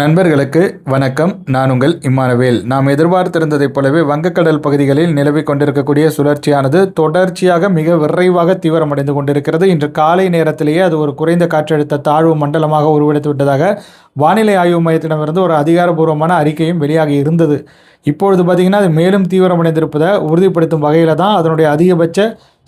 நண்பர்களுக்கு வணக்கம். நான் உங்கள் இம்மானவேல். நாம் எதிர்பார்த்திருந்ததைப் போலவே வங்கக்கடல் பகுதிகளில் நிலவிக் கொண்டிருக்கக்கூடிய சுழற்சியானது தொடர்ச்சியாக மிக விரைவாக தீவிரமடைந்து கொண்டிருக்கிறது. இன்று காலை நேரத்திலேயே அது ஒரு குறைந்த காற்றழுத்த தாழ்வு மண்டலமாக உருவெடுத்து விட்டதாக வானிலை ஆய்வு மையத்திடமிருந்து ஒரு அதிகாரப்பூர்வமான அறிக்கையும் வெளியாகி இருந்தது. இப்பொழுது பார்த்திங்கன்னா அது மேலும் தீவிரமடைந்திருப்பதை உறுதிப்படுத்தும் வகையில் தான் அதனுடைய அதிகபட்ச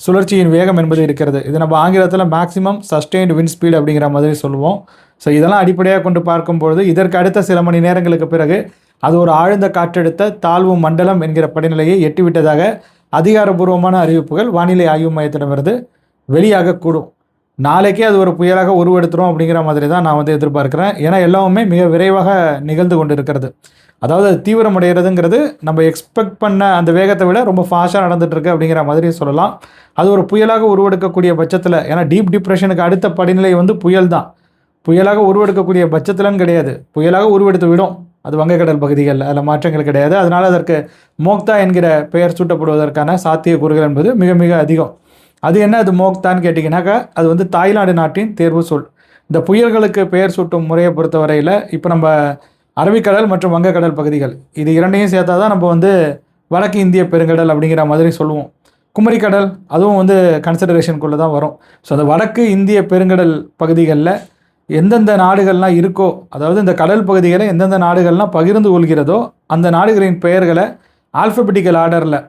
சுழற்சியின் வேகம் என்பது இருக்கிறது. இது நம்ம ஆங்கிலத்தில் மேக்ஸிமம் சஸ்டெயின்டு வின் ஸ்பீடு அப்படிங்கிற மாதிரி சொல்லுவோம். ஸோ இதெல்லாம் அடிப்படையாக கொண்டு பார்க்கும்பொழுது இதற்கு அடுத்த சில மணி நேரங்களுக்கு பிறகு அது ஒரு ஆழ்ந்த காற்றழுத்த தாழ்வு மண்டலம் என்கிற படிநிலையை எட்டிவிட்டதாக அதிகாரப்பூர்வமான அறிவிப்புகள் வானிலை ஆய்வு மையத்திடமிருந்து வெளியாகக்கூடும் நாளைக்கே அது ஒரு புயலாக உருவெடுத்துரும் அப்படிங்கிற மாதிரி தான் நான் வந்து எதிர்பார்க்குறேன். ஏன்னா எல்லாமே மிக விரைவாக நிகழ்ந்து கொண்டு இருக்கிறது அதாவது அது தீவிரமடைகிறதுங்கிறது நம்ம எக்ஸ்பெக்ட் பண்ண அந்த வேகத்தை விட ரொம்ப ஃபாஸ்ட்டாக நடந்துகிட்ருக்கு அப்படிங்கிற மாதிரி சொல்லலாம். அது ஒரு புயலாக உருவெடுக்கக்கூடிய பட்சத்தில் ஏன்னா டீப் டிப்ரெஷனுக்கு அடுத்த படிநிலை வந்து புயல் தான் புயலாக உருவெடுக்கக்கூடிய பட்சத்திலன்னு கிடையாது. புயலாக உருவெடுத்து விடும். அது வங்கக்கடல் பகுதிகளில். அதில் மாற்றங்கள் கிடையாது. அதனால் அதற்கு மோக்தா என்கிற பெயர் சூட்டப்படுவதற்கான சாத்தியக்கூறுகள் என்பது மிக மிக அதிகம். அது என்ன? அது மோக்தான்னு கேட்டிங்கனாக்கா அது வந்து தாய்லாந்து நாட்டின் தேர்வு சொல். இந்த புயல்களுக்கு பெயர் சூட்டும் முறையை பொறுத்தவரையில் இப்போ நம்ம அரபிக்கடல் மற்றும் வங்கக்கடல் பகுதிகள். இது இரண்டையும் சேர்த்தா தான் நம்ம வந்து வடக்கு இந்திய பெருங்கடல் அப்படிங்கிற மாதிரி சொல்லுவோம். குமரிக்கடல் அதுவும் வந்து கன்சிடரேஷனுக்குள்ளே தான் வரும். ஸோ அந்த வடக்கு இந்திய பெருங்கடல் பகுதிகளில் எந்தெந்த நாடுகள்லாம் இருக்கோ அதாவது இந்த கடல் பகுதிகளை எந்தெந்த நாடுகள்லாம் பகிர்ந்து கொள்கிறதோ அந்த நாடுகளின் பெயர்களை ஆல்ஃபபெட்டிக்கல் ஆர்டரில்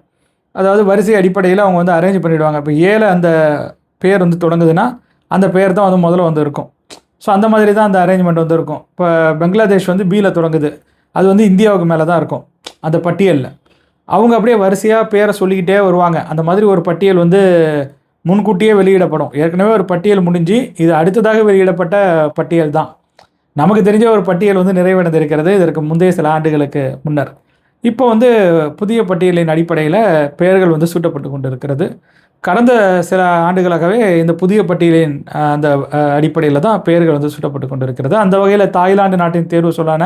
அதாவது வரிசை அடிப்படையில் அவங்க வந்து அரேஞ்ச் பண்ணிவிடுவாங்க இப்போ ஏழை அந்த பேர் வந்து தொடங்குதுன்னா அந்த பேர் தான் வந்து முதல்ல வந்து இருக்கும் ஸோ அந்த மாதிரி தான் அந்த அரேஞ்ச்மெண்ட் வந்து இருக்கும் இப்போ பங்களாதேஷ் வந்து பியில் தொடங்குது. அது வந்து இந்தியாவுக்கு மேலே தான் இருக்கும். அந்த பட்டியலில். அவங்க அப்படியே வரிசையாக பேரை சொல்லிக்கிட்டே வருவாங்க. அந்த மாதிரி ஒரு பட்டியல் வந்து முன்கூட்டியே வெளியிடப்படும். ஏற்கனவே ஒரு பட்டியல் முடிஞ்சு இது அடுத்ததாக வெளியிடப்பட்ட பட்டியல் தான். நமக்கு தெரிஞ்ச ஒரு பட்டியல் வந்து நிறைவடைந்திருக்கிறது. இதற்கு முந்தைய சில ஆண்டுகளுக்கு முன்னர். இப்போ வந்து புதிய பட்டியலின் அடிப்படையில் பெயர்கள் வந்து சூட்டப்பட்டு கொண்டு இருக்கிறது கடந்த சில ஆண்டுகளாகவே இந்த புதிய பட்டியலின் அந்த அடிப்படையில் தான் பெயர்கள் வந்து சூட்டப்பட்டு கொண்டிருக்கிறது. அந்த வகையில் தாய்லாந்து நாட்டின் தேர்வு சொல்லான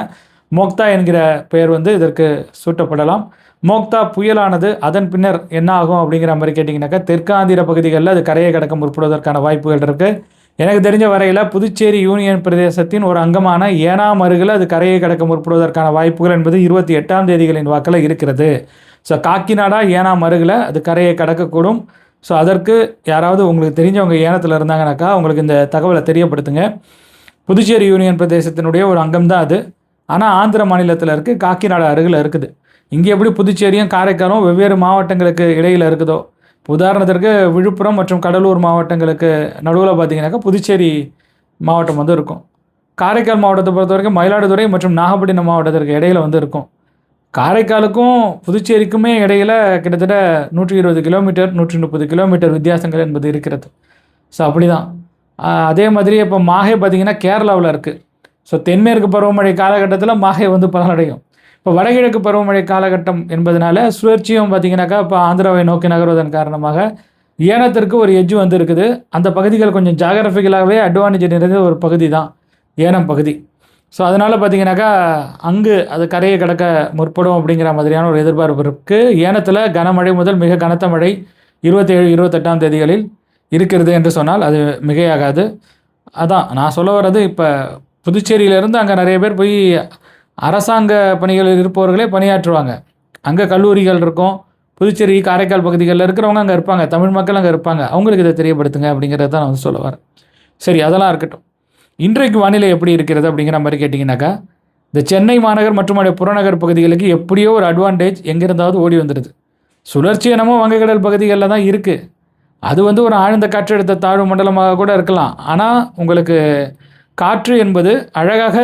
மோக்தா என்கிற பெயர் வந்து இதற்கு சூட்டப்படலாம். மோக்தா புயலானது அதன் பின்னர் என்ன ஆகும் அப்படிங்கிற மாதிரி கேட்டிங்கனாக்கா தெற்காந்திர பகுதிகளில் அது கரையை கடக்க முற்படுவதற்கான வாய்ப்புகள் இருக்குது எனக்கு தெரிஞ்ச வரையில் புதுச்சேரி யூனியன் பிரதேசத்தின் ஒரு அங்கமான ஏனாம் அருகில் அது கரையை கடக்க முற்படுவதற்கான வாய்ப்புகள் என்பது இருபத்தி எட்டாம் தேதிகளின் வாக்கில் இருக்கிறது. ஸோ காக்கிநாடா ஏனாம் அருகில் அது கரையை கடக்கக்கூடும். ஸோ அதற்கு யாராவது உங்களுக்கு தெரிஞ்சவங்க ஏனத்தில் இருந்தாங்கனாக்கா உங்களுக்கு இந்த தகவலை தெரியப்படுத்துங்க. புதுச்சேரி யூனியன் பிரதேசத்தினுடைய ஒரு அங்கம் தான் அது. ஆனால் ஆந்திர மாநிலத்தில் இருக்குது காக்கிநாடா அருகில் இருக்குது. இங்கே எப்படி புதுச்சேரியும் காரைக்காலும் வெவ்வேறு மாவட்டங்களுக்கு இடையில் இருக்குதோ? உதாரணத்திற்கு விழுப்புரம் மற்றும் கடலூர் மாவட்டங்களுக்கு நடுவில் பார்த்தீங்கன்னாக்கா புதுச்சேரி மாவட்டம் வந்து இருக்கும். காரைக்கால் மாவட்டத்தை பொறுத்த வரைக்கும் மயிலாடுதுறை மற்றும் நாகப்பட்டினம் மாவட்டத்திற்கு இடையில் வந்து இருக்கும். காரைக்காலுக்கும் புதுச்சேரிக்குமே இடையில் கிட்டத்தட்ட நூற்றி இருபது கிலோமீட்டர் நூற்றி முப்பது கிலோமீட்டர் வித்தியாசங்கள் என்பது இருக்கிறது. ஸோ அப்படி தான் அதே மாதிரி இப்போ மாஹே பார்த்திங்கன்னா கேரளாவில் இருக்குது ஸோ தென்மேற்கு பருவமழை காலகட்டத்தில் மாஹே வந்து பலனடையும். இப்போ வடகிழக்கு பருவமழை காலகட்டம் என்பதனால சுழற்சியும் பார்த்தீங்கன்னாக்கா இப்போ ஆந்திராவை நோக்கி நகர்வதன் காரணமாக ஏனத்திற்கு ஒரு எஜ்ஜு வந்து இருக்குது அந்த பகுதிகள் கொஞ்சம் ஜாகிரபிக்கலாகவே அட்வான்டேஜ் நிறைந்த ஒரு பகுதி தான் ஏனம் பகுதி. ஸோ அதனால் பார்த்தீங்கன்னாக்கா அங்கு அது கரையை கடக்க முற்படும் அப்படிங்கிற மாதிரியான ஒரு எதிர்பார்ப்பு இருக்குது ஏனத்தில் கனமழை முதல் மிக கனத்த மழை இருபத்தேழு இருபத்தெட்டாம் தேதிகளில் இருக்கிறது என்று சொன்னால் அது மிகையாகாது. அதான் நான் சொல்ல வர்றது இப்போ புதுச்சேரியிலேருந்து அங்கே நிறைய பேர் போய் அரசாங்க பணிகளில் இருப்பவர்களே பணியாற்றுவாங்க. அங்கே கல்லூரிகள் இருக்கும். புதுச்சேரி காரைக்கால் பகுதிகளில் இருக்கிறவங்க அங்கே இருப்பாங்க. தமிழ் மக்கள் அங்கே இருப்பாங்க. அவங்களுக்கு இதை தெரியப்படுத்துங்க அப்படிங்கிறத தான் நான் வந்து சொல்ல வரேன். சரி அதெல்லாம் இருக்கட்டும். இன்றைக்கு வானிலை எப்படி இருக்கிறது அப்படிங்கிற மாதிரி கேட்டிங்கனாக்கா இந்த சென்னை மாநகர் மற்றும் அதோடைய புறநகர் பகுதிகளுக்கு எப்படியோ ஒரு அட்வான்டேஜ் எங்கிருந்தாவது ஓடி வந்துடுது. சுழற்சி என்னமோ வங்கக்கடல் பகுதிகளில் தான் இருக்குது அது வந்து ஒரு ஆழ்ந்த காற்றழுத்த தாழ்வு மண்டலமாக கூட இருக்கலாம். ஆனால் உங்களுக்கு காற்று என்பது அழகாக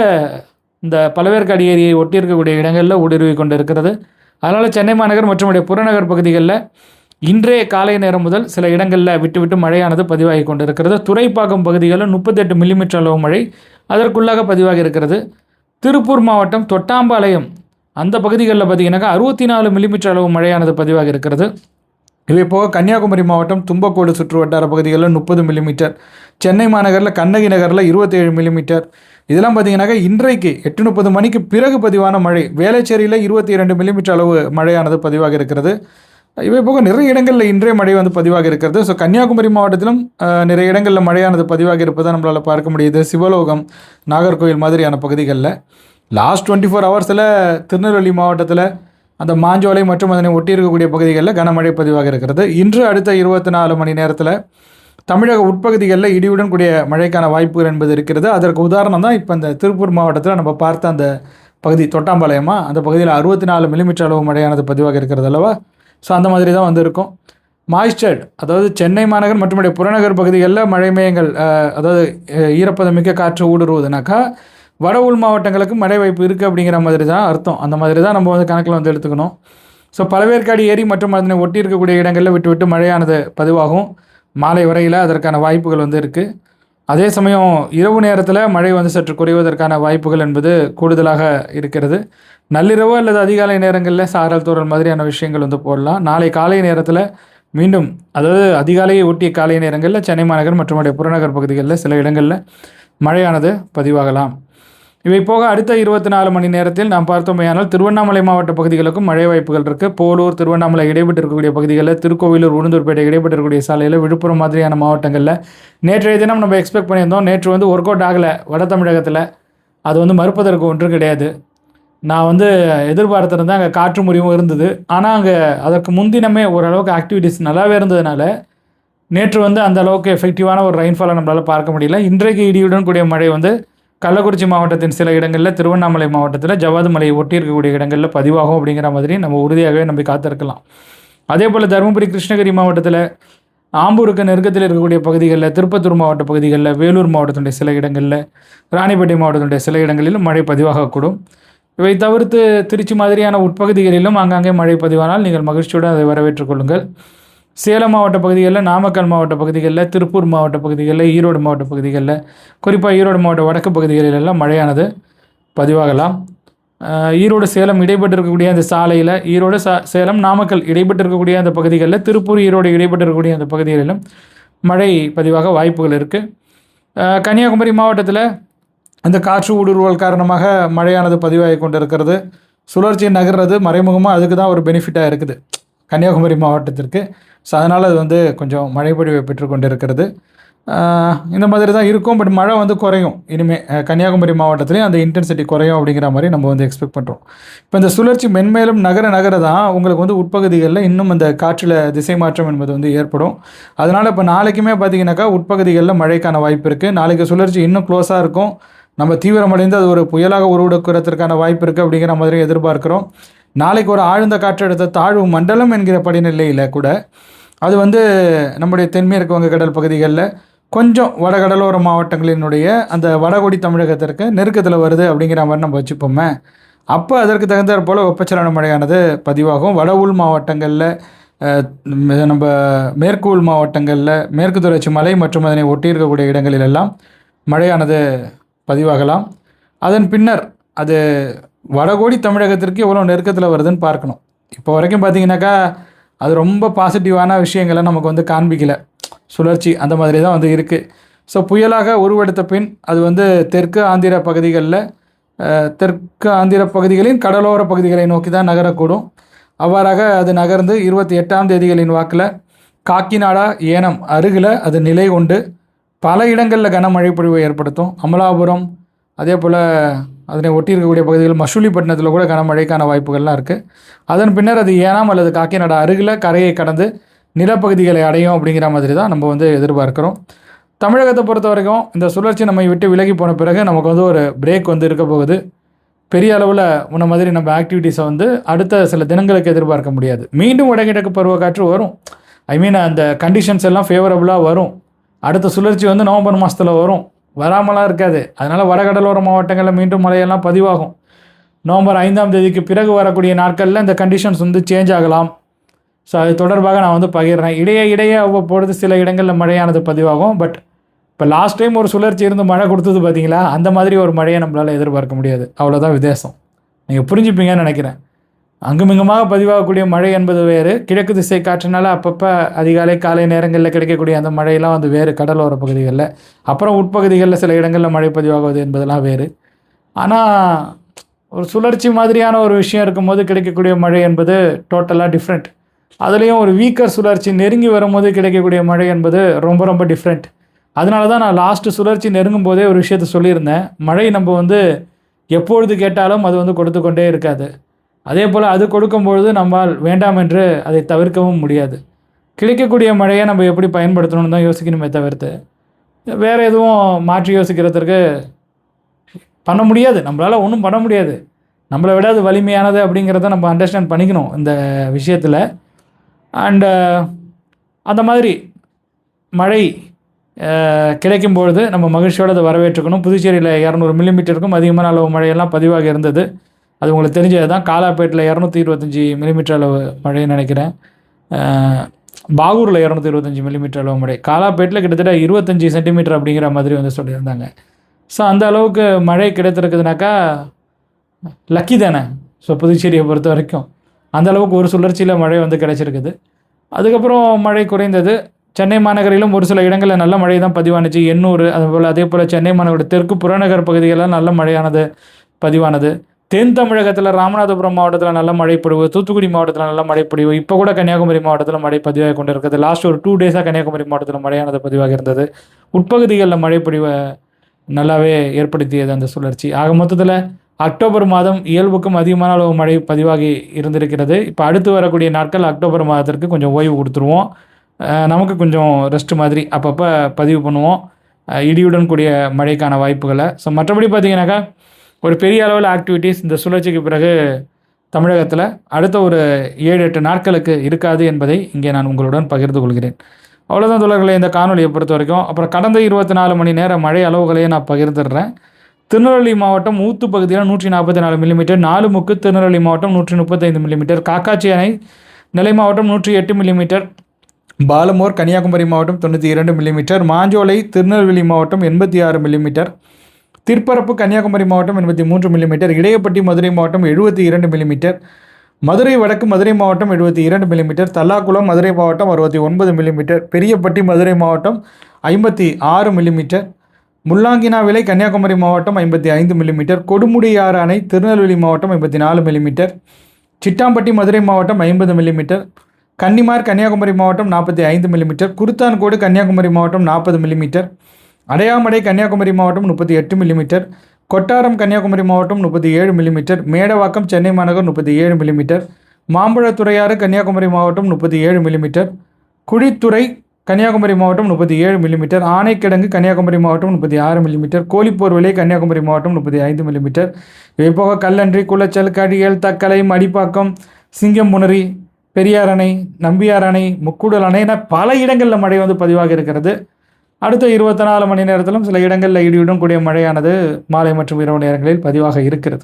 இந்த பழவேற்காடு ஏரியை ஒட்டி இருக்கக்கூடிய இடங்களில் ஊடுருவி கொண்டு இருக்கிறது அதனால் சென்னை மாநகர் மற்றும் உடைய புறநகர் பகுதிகளில் இன்றைய காலை நேரம் முதல் சில இடங்களில் விட்டுவிட்டு மழையானது பதிவாகி கொண்டிருக்கிறது. துறைப்பாக்கம் பகுதிகளில் முப்பத்தெட்டு மில்லிமீட்டர் அளவு மழை அதற்குள்ளாக பதிவாகி இருக்கிறது. திருப்பூர் மாவட்டம் தொட்டாம்பாளையம் அந்த பகுதிகளில் பார்த்தீங்கன்னாக்கா அறுபத்தி நாலு மில்லிமீட்டர் அளவு மழையானது பதிவாகி இருக்கிறது. இவை போக கன்னியாகுமரி மாவட்டம் தும்பக்கோடு சுற்று வட்டார பகுதிகளில் முப்பது மில்லிமீட்டர் சென்னை மாநகரில் கண்ணகி நகரில் இருபத்தேழு மில்லிமீட்டர் இதெல்லாம் பார்த்தீங்கன்னாக்கா இன்றைக்கு எட்டு முப்பது மணிக்கு பிறகு பதிவான மழை. வேலைச்சேரியில் இருபத்தி இரண்டு மில்லிமீட்டர் அளவு மழையானது பதிவாக இருக்கிறது. இவை போக நிறைய இடங்களில் இன்றைய மழை வந்து பதிவாக இருக்கிறது. ஸோ கன்னியாகுமரி மாவட்டத்திலும் நிறைய இடங்களில் மழையானது பதிவாக இருப்பதை நம்மளால் பார்க்க முடியுது. சிவலோகம் நாகர்கோவில் மாதிரியான பகுதிகளில். லாஸ்ட் டுவெண்ட்டி ஃபோர் ஹவர்ஸில் திருநெல்வேலி மாவட்டத்தில் அந்த மாஞ்சோலை மற்றும் அதனை ஒட்டி இருக்கக்கூடிய பகுதிகளில் கனமழை பதிவாக இருக்கிறது. இன்று அடுத்த இருபத்தி நாலு மணி நேரத்தில் தமிழக உட்பகுதிகளில் இடியுடன் கூடிய மழைக்கான வாய்ப்புகள் என்பது இருக்கிறது. அதற்கு உதாரணம் தான் இப்போ இந்த திருப்பூர் மாவட்டத்தில் நம்ம பார்த்த அந்த பகுதி தொட்டாம்பாளையமா? அந்த பகுதியில் அறுபத்தி நாலு மில்லிமீட்டர் அளவு மழையானது பதிவாக இருக்கிறது அல்லவா? ஸோ அந்த மாதிரி தான் வந்திருக்கும். மாய்ஸ்டர்ட் அதாவது சென்னை மாநகர் மற்றும் இடைய புறநகர் பகுதிகளில் மழை மேயங்கள் அதாவது ஈரப்பதமிக்க ஈரப்பதம் மிக்க காற்று ஊடுருவுதுனாக்கா வட உள் மாவட்டங்களுக்கு மழை வாய்ப்பு இருக்குது அப்படிங்கிற மாதிரி தான் அர்த்தம். அந்த மாதிரி தான் நம்ம வந்து கணக்கில் வந்து எடுத்துக்கணும். ஸோ பழவேற்காடு ஏரி மற்றும் அதனை ஒட்டி இருக்கக்கூடிய இடங்களில் விட்டு விட்டு மழையானது பதிவாகும். மாலை வரையில் அதற்கான வாய்ப்புகள் வந்து இருக்குது அதே சமயம் இரவு நேரத்தில் மழை வந்து சற்று குறைவதற்கான வாய்ப்புகள் என்பது கூடுதலாக இருக்கிறது. நள்ளிரவு அல்லது அதிகாலை நேரங்களில் சாரல் தூரல் மாதிரியான விஷயங்கள் வந்து போடலாம். நாளை காலை நேரத்தில் மீண்டும் அதாவது அதிகாலையை ஒட்டிய காலை நேரங்களில் சென்னை மாநகர் மற்றும் புறநகர் பகுதிகளில் சில இடங்களில் மழையானது பதிவாகலாம். இவை போக அடுத்த இருபத்தி நாலு மணி நேரத்தில் நாம் பார்த்தோமேயானால் திருவண்ணாமலை மாவட்ட பகுதிகளுக்கும் மழை வாய்ப்புகள் இருக்குது போலூர் திருவண்ணாமலை இடைப்பட்டு இருக்கக்கூடிய பகுதிகளில் திருக்கோவிலூர் உளுந்தூர்பேட்டை இடைப்பட்டு இருக்கக்கூடிய சாலையில் விழுப்புரம் மாதிரியான மாவட்டங்களில் நேற்றைய தினம் நம்ம எக்ஸ்பெக்ட் பண்ணியிருந்தோம். நேற்று வந்து ஒர்க் அவுட் ஆகலை. வட தமிழகத்தில் அது வந்து மறுப்பதற்கு ஒன்றும் கிடையாது. நான் வந்து எதிர்பார்த்துருந்தேன் அங்கே காற்று முறிவும் இருந்தது. ஆனால் அங்கே அதற்கு முன்தினமே ஓரளவுக்கு ஆக்டிவிட்டீஸ் நல்லாவே இருந்ததுனால நேற்று வந்து அந்த அளவுக்கு எஃபெக்டிவான ஒரு ரெயின்ஃபாலை நம்மளால் பார்க்க முடியல. இன்றைக்கு இடியுடன் கூடிய மழை வந்து கள்ளக்குறிச்சி மாவட்டத்தின் சில இடங்களில் திருவண்ணாமலை மாவட்டத்தில் ஜவாது மலையை ஒட்டி இருக்கக்கூடிய இடங்களில் பதிவாகும் அப்படிங்கிற மாதிரி நம்ம உறுதியாகவே நம்பி காத்திருக்கலாம். அதே போல் தருமபுரி கிருஷ்ணகிரி மாவட்டத்தில் ஆம்பூருக்கு நெருக்கத்தில் இருக்கக்கூடிய பகுதிகளில் திருப்பத்தூர் மாவட்ட பகுதிகளில் வேலூர் மாவட்டத்தினுடைய சில இடங்களில் ராணிப்பேட்டை மாவட்டத்தினுடைய சில இடங்களிலும் மழை பதிவாகக்கூடும். இவை தவிர்த்து திருச்சி மாதிரியான உட்பகுதிகளிலும் ஆங்காங்கே மழை பதிவானால் நீங்கள் மகிழ்ச்சியுடன் அதை வரவேற்றுக் கொள்ளுங்கள். சேலம் மாவட்ட பகுதிகளில் நாமக்கல் மாவட்ட பகுதிகளில் திருப்பூர் மாவட்ட பகுதிகளில் ஈரோடு மாவட்ட பகுதிகளில் குறிப்பாக ஈரோடு மாவட்ட வடக்கு பகுதிகளில் எல்லாம் மழையானது பதிவாகலாம். ஈரோடு சேலம் இடைப்பட்டு இருக்கக்கூடிய அந்த சாலையில் ஈரோடு சா சேலம் நாமக்கல் இடைப்பட்டு இருக்கக்கூடிய அந்த பகுதிகளில் திருப்பூர் ஈரோடு இடைப்பட்டு இருக்கக்கூடிய அந்த பகுதிகளிலும் மழை பதிவாக வாய்ப்புகள் இருக்குது கன்னியாகுமரி மாவட்டத்தில் அந்த காற்று ஊடுருவல் காரணமாக மழையானது பதிவாகி கொண்டிருக்கிறது. சுழற்சி நகர்றது மறைமுகமாக அதுக்கு தான் ஒரு பெனிஃபிட்டாக இருக்குது. கன்னியாகுமரி மாவட்டத்திற்கு. ஸோ அதனால் அது வந்து கொஞ்சம் மழைப்பொழிவை பெற்றுக்கொண்டு இருக்கிறது இந்த மாதிரி தான் இருக்கும். பட் மழை வந்து குறையும். இனிமேல் கன்னியாகுமரி மாவட்டத்துலேயும் அந்த இன்டென்சிட்டி குறையும் அப்படிங்கிற மாதிரி நம்ம வந்து எக்ஸ்பெக்ட் பண்ணுறோம் இப்போ இந்த சுழற்சி மென்மேலும் நகர நகர தான் உங்களுக்கு வந்து உட்பகுதிகளில் இன்னும் அந்த காற்றில் திசை மாற்றம் என்பது வந்து ஏற்படும். அதனால் இப்போ நாளைக்குமே பார்த்தீங்கன்னாக்கா உட்பகுதிகளில் மழைக்கான வாய்ப்பு இருக்குது நாளைக்கு சுழற்சி இன்னும் க்ளோஸாக இருக்கும். நம்ம தீவிரமடைந்து அது ஒரு புயலாக உருவெடுக்கிறதுக்கான வாய்ப்பு இருக்குது அப்படிங்கிற மாதிரி எதிர்பார்க்குறோம். நாளைக்கு ஒரு ஆழ்ந்த காற்றழுத்த தாழ்வு மண்டலம் என்கிற படிநிலையில் கூட அது வந்து நம்முடைய தென்மேற்கு வங்க கடல் பகுதிகளில் கொஞ்சம் வடகடலோர மாவட்டங்களினுடைய அந்த வடகொடி தமிழகத்திற்கு நெருக்கத்தில் வருது அப்படிங்கிற மாதிரி நம்ம வச்சுப்போமே. அப்போ அதற்கு தகுந்தாற் போல் வெப்பச்சலன மழையானது பதிவாகும். வட உள் மாவட்டங்களில் நம்ம மேற்கு உள் மாவட்டங்களில் மேற்கு தொடர்ச்சி மலை மற்றும் அதனை ஒட்டி இருக்கக்கூடிய இடங்களிலெல்லாம் மழையானது பதிவாகலாம். அதன் பின்னர் அது வடகோடி தமிழகத்திற்கு எவ்வளோ நெருக்கத்தில் வருதுன்னு பார்க்கணும். இப்போ வரைக்கும் பார்த்தீங்கன்னாக்கா அது ரொம்ப பாசிட்டிவான விஷயங்களை நமக்கு வந்து காண்பிக்கல. சுழற்சி அந்த மாதிரி தான் வந்து இருக்குது ஸோ புயலாக உருவெடுத்த பின் அது வந்து தெற்கு ஆந்திர பகுதிகளில் தெற்கு ஆந்திர பகுதிகளின் கடலோர பகுதிகளை நோக்கி தான் நகரக்கூடும். அவ்வாறாக அது நகர்ந்து இருபத்தி எட்டாம் தேதிகளின் வாக்கில் காக்கிநாடா ஏனம் அருகில் அது நிலை கொண்டு பல இடங்களில் கனமழை பொழிவை ஏற்படுத்தும். அமலாபுரம் அதே போல் அதனை ஒட்டி இருக்கக்கூடிய பகுதிகள் மசூலிப்பட்டினத்தில் கூட கனமழைக்கான வாய்ப்புகள்லாம் இருக்குது அதன் பின்னர் அது ஏனாம் அல்லது காக்கிநாடு அருகில் கரையை கடந்து நிலப்பகுதிகளை அடையும் அப்படிங்கிற மாதிரி தான் நம்ம வந்து எதிர்பார்க்குறோம். தமிழகத்தை பொறுத்த வரைக்கும் இந்த சுழற்சி நம்மை விட்டு விலகி போன பிறகு நமக்கு வந்து ஒரு பிரேக் வந்து இருக்க போகுது. பெரிய அளவில் முன்ன மாதிரி நம்ம ஆக்டிவிட்டீஸை வந்து அடுத்த சில தினங்களுக்கு எதிர்பார்க்க முடியாது. மீண்டும் வடகிழக்கு பருவக்காற்று வரும். ஐ மீன் அந்த கண்டிஷன்ஸ் எல்லாம் ஃபேவரபுளாக வரும். அடுத்த சுழற்சி வந்து நவம்பர் மாதத்தில் வரும். வராமலாம் இருக்காது. அதனால் வடகடலோர மாவட்டங்களில் மீண்டும் மழையெல்லாம் பதிவாகும். நவம்பர் ஐந்தாம் தேதிக்கு பிறகு வரக்கூடிய நாட்களில் இந்த கண்டிஷன்ஸ் வந்து சேஞ்ச் ஆகலாம். ஸோ அது தொடர்பாக நான் வந்து பகிர்றேன். இடையே இடையே அவ்வப்பொழுது சில இடங்களில் மழையானது பதிவாகும். பட் இப்போ லாஸ்ட் டைம் ஒரு சுழற்சி இருந்து மழை கொடுத்தது பார்த்தீங்களா அந்த மாதிரி ஒரு மழையை நம்மளால் எதிர்பார்க்க முடியாது. அவ்வளோதான் வித்தியாசம். நீங்கள் புரிஞ்சுப்பீங்கன்னு நினைக்கிறேன். அங்குமிங்குமாக பதிவாகக்கூடிய மழை என்பது வேறு. கிழக்கு திசை காற்றினால அப்பப்போ அதிகாலை காலை நேரங்களில் கிடைக்கக்கூடிய அந்த மழையெல்லாம் வந்து வேறு கடலோர பகுதிகளில். அப்புறம் உட்பகுதிகளில் சில இடங்களில் மழை பதிவாகுவது என்பதெல்லாம் வேறு. ஆனால் ஒரு சுழற்சி மாதிரியான ஒரு விஷயம் இருக்கும்போது கிடைக்கக்கூடிய மழை என்பது டோட்டலாக டிஃப்ரெண்ட் அதுலேயும் ஒரு வீக்கர் சுழற்சி நெருங்கி வரும்போது கிடைக்கக்கூடிய மழை என்பது ரொம்ப ரொம்ப டிஃப்ரெண்ட் அதனால தான் நான் லாஸ்ட்டு சுழற்சி நெருங்கும் போதே ஒரு விஷயத்த சொல்லியிருந்தேன். மழை நம்ம வந்து எப்பொழுது கேட்டாலும் அது வந்து கொடுத்து கொண்டே இருக்காது. அதே போல் அது கொடுக்கும்பொழுது நம்மால் வேண்டாம் என்று அதை தவிர்க்கவும் முடியாது. கிடைக்கக்கூடிய மழையை நம்ம எப்படி பயன்படுத்தணும்னு தான் யோசிக்கணுமே தவிர்த்து வேறு எதுவும் மாற்றி யோசிக்கிறதுக்கு பண்ண முடியாது. நம்மளால் ஒன்றும் பண்ண முடியாது. நம்மளை விட அது வலிமையானது அப்படிங்கிறத நம்ம அண்டர்ஸ்டாண்ட் பண்ணிக்கணும் இந்த விஷயத்தில். அண்டு அந்த மாதிரி மழை கிடைக்கும் பொழுது நம்ம மகிழ்ச்சியோடு அதை வரவேற்றுக்கணும். புதுச்சேரியில் இரநூறு மில்லிமீட்டருக்கும் அதிகமான அளவு மழையெல்லாம் பதிவாக இருந்தது. அது உங்களுக்கு தெரிஞ்சது தான் காலாப்பேட்டில் இரநூத்தி இருபத்தஞ்சி மில்லிமீட்டர் அளவு மழைன்னு நினைக்கிறேன். பாகூரில் இரநூத்தி இருபத்தஞ்சி மில்லிமீட்டர் அளவு மழை. காலாப்பேட்டில் கிட்டத்தட்ட இருபத்தஞ்சி சென்டிமீட்டர் அப்படிங்கிற மாதிரி வந்து சொல்லியிருந்தாங்க. ஸோ அந்த அளவுக்கு மழை கிடைத்திருக்குதுனாக்கா லக்கி தானே. ஸோ புதுச்சேரியை பொறுத்த வரைக்கும். அந்த அளவுக்கு ஒரு சுழற்சியில் மழை வந்து கிடைச்சிருக்குது. அதுக்கப்புறம் மழை குறைந்தது. சென்னை மாநகரிலும் ஒரு சில இடங்களில் நல்ல மழை தான் பதிவானுச்சு. எண்ணூறு அதுபோல் அதே போல் சென்னை மாநகரோட தெற்கு புறநகர் பகுதிகளில் நல்ல மழையானது பதிவானது. தென் தமிழகத்தில் ராமநாதபுரம் மாவட்டத்தில் நல்ல மழை பொழிவு தூத்துக்குடி மாவட்டத்தில் நல்ல மழை பொழிவு இப்போ கூட கன்னியாகுமரி மாவட்டத்தில் மழை பதிவாகி கொண்டு இருக்கிறது லாஸ்ட் ஒரு டூ டேஸாக கன்னியாகுமரி மாவட்டத்தில் மழையானது பதிவாக இருந்தது. உட்பகுதிகளில் மழை பொழிவை நல்லாவே ஏற்படுத்தியது அந்த சுழற்சி. ஆக மொத்தத்தில் அக்டோபர் மாதம் இயல்புக்கும் அதிகமான அளவு மழை பதிவாகி இருந்திருக்கிறது. இப்போ அடுத்து வரக்கூடிய நாட்கள் அக்டோபர் மாதத்திற்கு கொஞ்சம் ஓய்வு கொடுத்துருவோம். நமக்கு கொஞ்சம் ரெஸ்ட் மாதிரி அப்பப்போ பதிவு பண்ணுவோம். இடியுடன் கூடிய மழைக்கான வாய்ப்புகளை. ஸோ மற்றபடி பார்த்தீங்கன்னாக்கா ஒரு பெரிய அளவில் ஆக்டிவிட்டீஸ் இந்த சுழற்சிக்கு பிறகு தமிழகத்தில் அடுத்த ஒரு ஏழு எட்டு நாட்களுக்கு இருக்காது என்பதை இங்கே நான் உங்களுடன் பகிர்ந்து கொள்கிறேன். அவ்வளோதான் தோழர்களே இந்த காணொலியை பொறுத்த வரைக்கும் அப்புறம் கடந்த இருபத்தி நாலு மணி நேர மழை அளவுகளையே நான் பகிர்ந்துடுறேன். திருநெல்வேலி மாவட்டம் ஊத்து பகுதியில் நூற்றி நாற்பத்தி நாலு மில்லிமீட்டர் நாலுமுக்கு திருநெல்வேலி மாவட்டம் நூற்றி முப்பத்தைந்து மில்லிமீட்டர் காக்காச்சி அணை நெல்லை மாவட்டம் நூற்றி எட்டு மில்லிமீட்டர் பாலமோர் கன்னியாகுமரி மாவட்டம் தொண்ணூற்றி இரண்டு மில்லிமீட்டர் மாஞ்சோலை திருநெல்வேலி மாவட்டம் எண்பத்தி ஆறு மில்லிமீட்டர் திருப்பரப்பு கன்னியாகுமரி மாவட்டம் எண்பத்தி மூன்று மில்லிமீட்டர் இடையப்பட்டி மதுரை மாவட்டம் எழுபத்தி இரண்டு மில்லிமீட்டர் மதுரை வடக்கு மதுரை மாவட்டம் எழுபத்தி இரண்டு மில்லிமீட்டர் தல்லாக்குளம் மதுரை மாவட்டம் அறுபத்தி ஒன்பது மில்லிமீட்டர் பெரியப்பட்டி மதுரை மாவட்டம் ஐம்பத்தி ஆறு மில்லிமீட்டர் முள்ளாங்கினாவிலை கன்னியாகுமரி மாவட்டம் ஐம்பத்தி ஐந்து மில்லிமீட்டர் கொடுமுடியாறு அணை திருநெல்வேலி மாவட்டம் ஐம்பத்தி நாலு மில்லிமீட்டர் சிட்டாம்பட்டி மதுரை மாவட்டம் ஐம்பது மில்லிமீட்டர் கன்னிமார் கன்னியாகுமரி மாவட்டம் நாற்பத்தி ஐந்து மில்லிமீட்டர் குருத்தான்கோடு கன்னியாகுமரி மாவட்டம் நாற்பது மில்லிமீட்டர் அடையாமடை கன்னியாகுமரி மாவட்டம் முப்பத்தி எட்டு மில்லிமீட்டர் கொட்டாரம் கன்னியாகுமரி மாவட்டம் முப்பத்தி ஏழு மில்லிமீட்டர் மேடவாக்கம் சென்னை மாநகர் முப்பத்தி ஏழு மில்லிமீட்டர் மாம்பழத்துறையாறு கன்னியாகுமரி மாவட்டம் முப்பத்தி ஏழு மில்லிமீட்டர் குழித்துறை கன்னியாகுமரி மாவட்டம் முப்பத்தி ஏழு மில்லிமீட்டர் ஆனைக்கிடங்கு கன்னியாகுமரி மாவட்டம் முப்பத்தி ஆறு மில்லிமீட்டர் கோழிப்போர்விலை கன்னியாகுமரி மாவட்டம் முப்பத்தி ஐந்து மில்லிமீட்டர் இவை போக கல்லன்றி குளச்சல் கடியல் தக்கலை மடிப்பாக்கம் சிங்கம்புணரி பெரியார் அணை நம்பியார் அணை முக்கூடல் அணை என பல இடங்களில் மழை வந்து பதிவாக இருக்கிறது. அடுத்த இருபத்தி நாலு மணி நேரத்திலும் சில இடங்களில் இடியுடன் கூடிய மழையானது மாலை மற்றும் இரவு நேரங்களில் பதிவாக இருக்கிறது.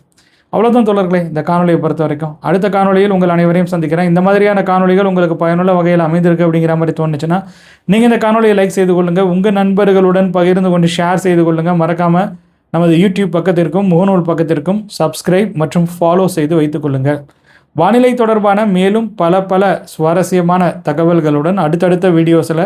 அவ்வளோதான் தொடர்களே இந்த காணொலியை பொறுத்த வரைக்கும். அடுத்த காணொலியில் உங்கள் அனைவரையும் சந்திக்கிறேன். இந்த மாதிரியான காணொலிகள் உங்களுக்கு பயனுள்ள வகையில் அமைந்திருக்கு அப்படிங்கிற மாதிரி தோணுச்சுன்னா நீங்கள் இந்த காணொலியை லைக் செய்து கொள்ளுங்கள் உங்கள் நண்பர்களுடன் பகிர்ந்து கொண்டு ஷேர் செய்து கொள்ளுங்கள் மறக்காமல் நமது யூடியூப் பக்கத்திற்கும் முகநூல் பக்கத்திற்கும் சப்ஸ்கிரைப் மற்றும் ஃபாலோ செய்து வைத்துக் கொள்ளுங்கள் வானிலை தொடர்பான மேலும் பல பல சுவாரஸ்யமான தகவல்களுடன் அடுத்தடுத்த வீடியோஸில்